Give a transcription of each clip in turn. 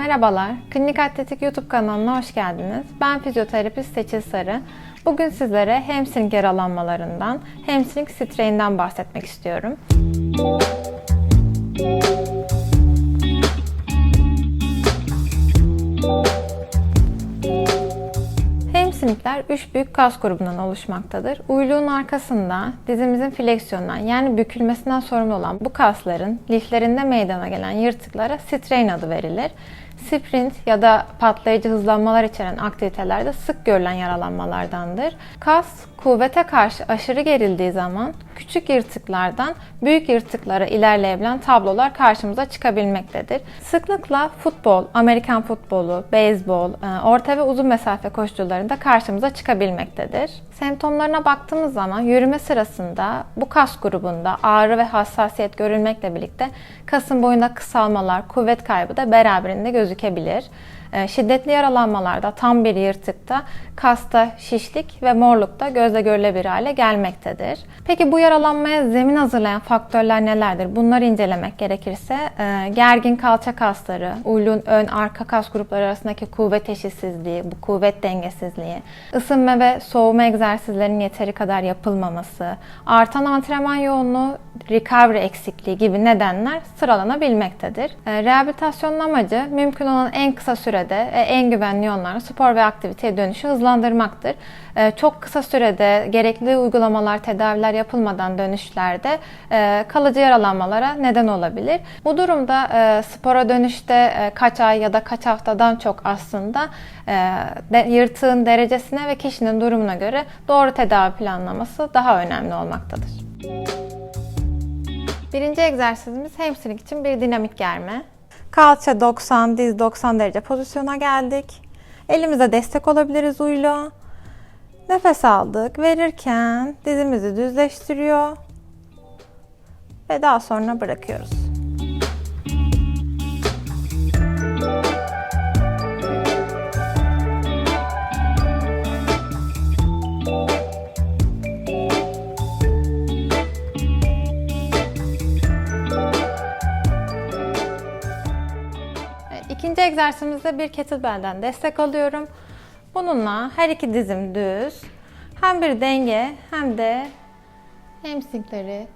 Merhabalar, Klinik Atletik YouTube kanalına hoş geldiniz. Ben fizyoterapist Seçil Sarı. Bugün sizlere hamstring yaralanmalarından, hamstring strain'den bahsetmek istiyorum. Müzik 3 büyük kas grubundan oluşmaktadır. Uyluğun arkasında dizimizin fleksiyonundan yani bükülmesinden sorumlu olan bu kasların liflerinde meydana gelen yırtıklara strain adı verilir. Sprint ya da patlayıcı hızlanmalar içeren aktivitelerde sık görülen yaralanmalardandır. Kas kuvvete karşı aşırı gerildiği zaman küçük yırtıklardan büyük yırtıklara ilerleyebilen tablolar karşımıza çıkabilmektedir. Sıklıkla futbol, Amerikan futbolu, beyzbol, e, orta ve uzun mesafe koşucularında karşımıza çıkabilmektedir. Semptomlarına baktığımız zaman yürüme sırasında bu kas grubunda ağrı ve hassasiyet görülmekle birlikte kasın boyunda kısalmalar, kuvvet kaybı da beraberinde gözükebilir. E, Şiddetli yaralanmalarda tam bir yırtıkta kasta şişlik ve morluk da gözle görülebilir hale gelmektedir. Peki bu yaralanmaya zemin hazırlayan faktörler nelerdir? Bunları incelemek gerekirse e, gergin kalça kasları, uyluğun ön arka kas grupları arasındaki kuvvet eşitsizliği, bu kuvvet dengesizliği, ısınma ve soğuma egzersizlerinin yeteri kadar yapılmaması, artan antrenman yoğunluğu, recovery eksikliği gibi nedenler sıralanabilmektedir. E, Rehabilitasyonun amacı mümkün olan en kısa sürede e, en güvenli yollarla spor ve aktiviteye dönüşü hızlandırmaktır. E, Çok kısa sürede gerekli uygulamalar, tedaviler yapılmadan dönüşlerde e, kalıcı yaralanmalara neden olabilir. Bu durumda spora dönüşte kaç ay ya da kaç haftadan çok aslında yırtığın derecesine ve kişinin durumuna göre doğru tedavi planlaması daha önemli olmaktadır. Birinci egzersizimiz hamstring için bir dinamik germe. Kalça 90, diz 90 derece pozisyona geldik. Elimize destek olabiliriz uyla. Nefes aldık. Verirken dizimizi düzleştiriyor. Ve daha sonra bırakıyoruz. İkinci egzersizimizde bir kettlebell'den destek alıyorum. Bununla her iki dizim düz. Hem bir denge hem de hamstringleri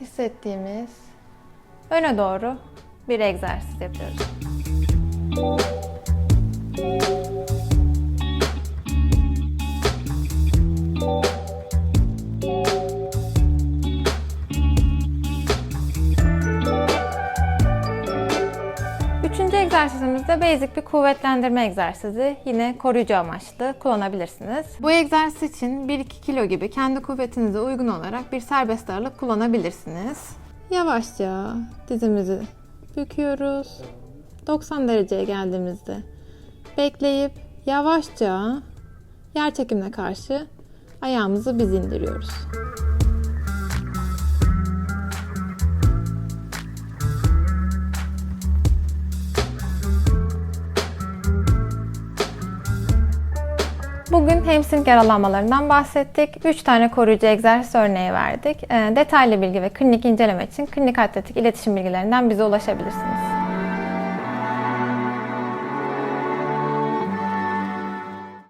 hissettiğimiz öne doğru bir egzersiz yapıyoruz. Üçüncü egzersizimizde basic bir kuvvetlendirme egzersizi. Yine koruyucu amaçlı kullanabilirsiniz. Bu egzersiz için 1-2 kilo gibi kendi kuvvetinize uygun olarak bir serbest ağırlık kullanabilirsiniz. Yavaşça dizimizi büküyoruz. 90 dereceye geldiğimizde bekleyip yavaşça yer çekimine karşı ayağımızı biz indiriyoruz. Bugün hamstring yaralanmalarından bahsettik. 3 tane koruyucu egzersiz örneği verdik. Ee, Detaylı bilgi ve klinik inceleme için klinik atletik iletişim bilgilerinden bize ulaşabilirsiniz.